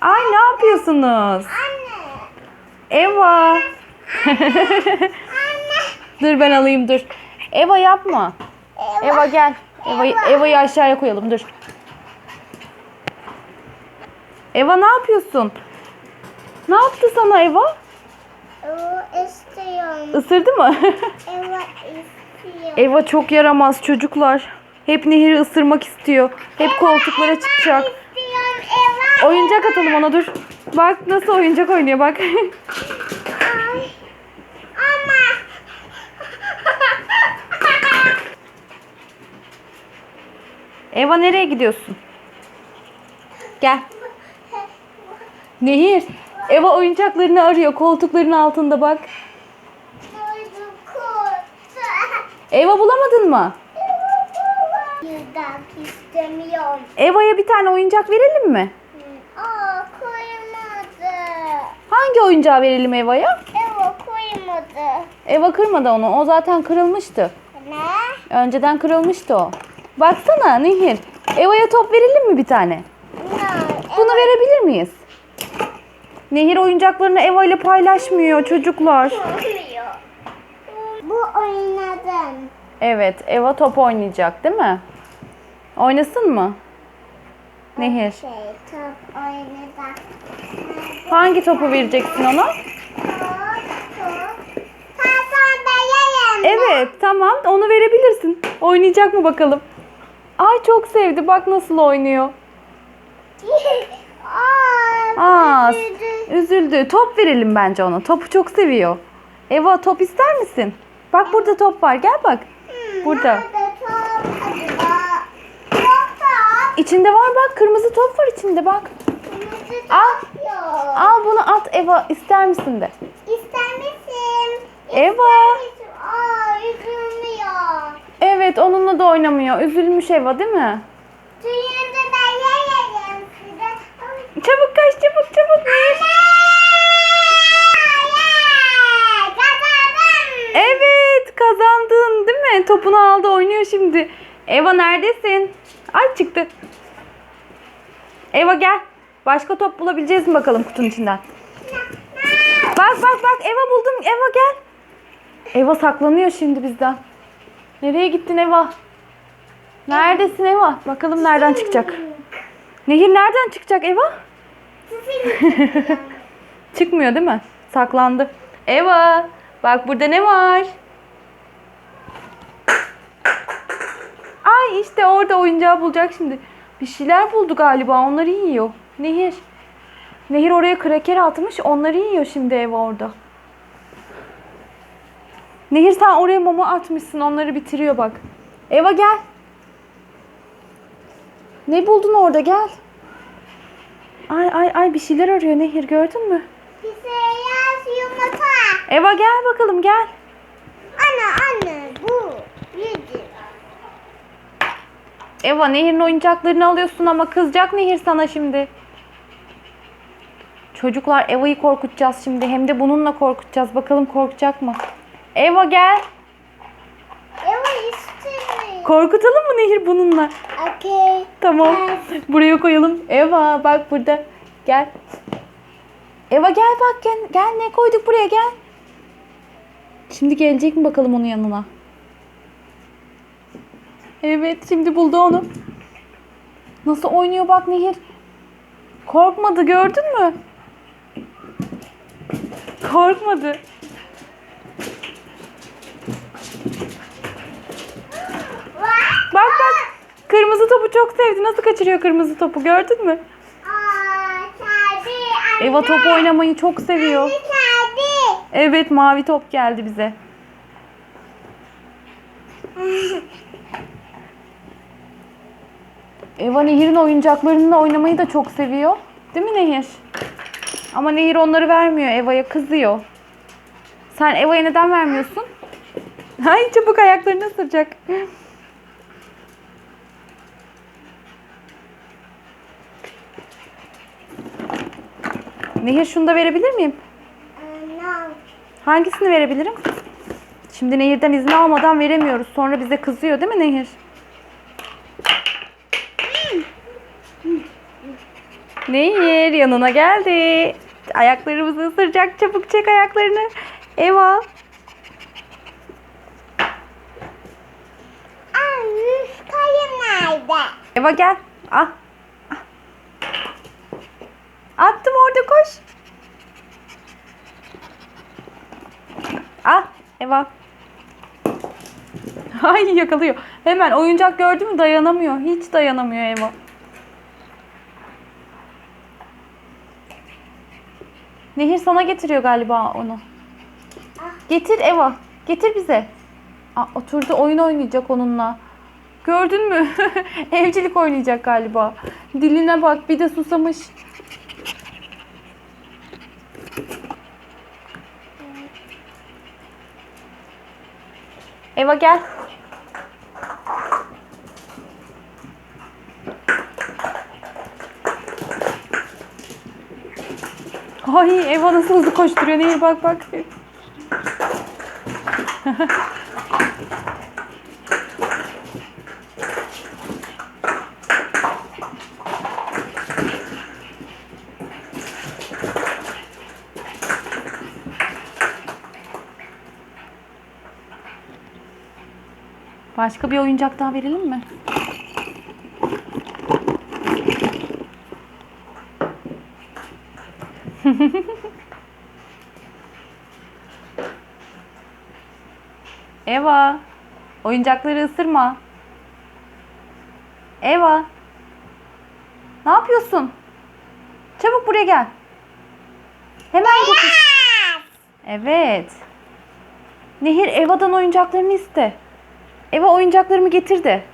Ay ne yapıyorsunuz? Anne. Eva. dur ben alayım dur. Eva yapma. Eva gel. Eva, Eva'yı aşağıya koyalım dur. Eva ne yapıyorsun? Ne yaptı sana Eva? O istiyorum. Isırdı mı? Eva istiyor. Eva çok yaramaz çocuklar. Hep Nehir'i ısırmak istiyor. Hep koltuklara çıkacak. Oyuncak atalım ona dur. Bak nasıl oyuncak oynuyor bak. Ay. Ama. Eva nereye gidiyorsun? Gel. Nehir. Eva oyuncaklarını arıyor. Koltukların altında bak. Eva bulamadın mı? Eva'ya bir tane oyuncak verelim mi? Aa koymadı. Hangi oyuncağı verelim Eva'ya? Eva koymadı. Eva kırmadı onu. O zaten kırılmıştı. Ne? Önceden kırılmıştı o. Baksana Nehir. Eva'ya top verelim mi bir tane? Ne? Bunu verebilir miyiz? Nehir oyuncaklarını Eva ile paylaşmıyor çocuklar. Bu oynadım. Evet, Eva top oynayacak değil mi? Oynasın mı? Nehir. Şey top oynadım. Hangi topu vereceksin ona? Evet, tamam. Onu verebilirsin. Oynayacak mı bakalım? Ay çok sevdi. Bak nasıl oynuyor. Aa, üzüldü. Top verelim bence ona. Topu çok seviyor. Eva top ister misin? Bak burada top var. Gel bak. Burada. Nerede top. İçinde var bak. Kırmızı top var içinde bak. Kırmızı top Al. yok. Al bunu at Eva. ister misin de. İster misin? Eva. İster misin? Aa, üzülmüyor. Evet onunla da oynamıyor. Üzülmüş Eva değil mi? Suyunu ben yerim size. Çabuk kaç çabuk çabuk. Nehir. Evet kazandın değil mi? Topunu aldı oynuyor şimdi. Eva neredesin? Ay çıktı. Eva gel. Başka top bulabileceğiz mi bakalım kutunun içinden? Bak bak bak Eva buldum. Eva gel. Eva saklanıyor şimdi bizden. Nereye gittin Eva? Neredesin Eva? Bakalım nereden çıkacak. Nehir nereden çıkacak Eva? Çıkmıyor değil mi? Saklandı. Eva bak burada ne var? Ay işte orada oyuncağı bulacak şimdi. Bir şeyler buldu galiba onları yiyor. Nehir. Nehir oraya kraker atmış onları yiyor şimdi Eva orada. Nehir sen oraya mama atmışsın onları bitiriyor bak. Eva gel. Ne buldun orada gel. Ay ay ay bir şeyler arıyor Nehir gördün mü? Beyaz yumurta. Eva gel bakalım gel. Ana anne bu. Yedi. Eva Nehir'in oyuncaklarını alıyorsun ama kızacak Nehir sana şimdi. Çocuklar Eva'yı korkutacağız şimdi. Hem de bununla korkutacağız. Bakalım korkacak mı? Eva gel. Eva istemiyor. Korkutalım mı Nehir bununla? Okey. Tamam. Buraya koyalım. Eva bak burada. Gel. Eva gel bak gel. Gel ne koyduk buraya gel. Şimdi gelecek mi bakalım onun yanına? Evet şimdi buldu onu. Nasıl oynuyor bak Nehir. Korkmadı gördün mü? Korkmadı. Bak bak. Kırmızı topu çok sevdi. Nasıl kaçırıyor kırmızı topu gördün mü? Eva top oynamayı çok seviyor. Evet mavi top geldi bize. Eva Nehir'in oyuncaklarınla oynamayı da çok seviyor. Değil mi Nehir? Ama Nehir onları vermiyor. Eva'ya kızıyor. Sen Eva'ya neden vermiyorsun? Ay çabuk ayaklarını ısıracak. Nehir şunu da verebilir miyim? Hangisini verebilirim? Şimdi Nehir'den izin almadan veremiyoruz. Sonra bize kızıyor değil mi Nehir? Nehir yanına geldi. Ayaklarımızı ısıracak. Çabuk çek ayaklarını. Eva. Kayın nerede? Eva gel. Ah. Attım orada koş. Ah Eva. Ay yakalıyor. Hemen oyuncak gördü mü dayanamıyor. Hiç dayanamıyor Eva. Nehir sana getiriyor galiba onu. Getir Eva. Getir bize. Aa, oturdu oyun oynayacak onunla. Gördün mü? Evcilik oynayacak galiba. Diline bak bir de susamış. Eva gel. Ay Eva nasıl hızlı koşturuyor. Nehir bak bak. Başka bir oyuncak daha verelim mi? Eva, oyuncakları ısırma. Eva, ne yapıyorsun? Çabuk buraya gel. Hemen getir. Evet. Nehir Eva'dan oyuncaklarını iste. Eva oyuncaklarımı getir de.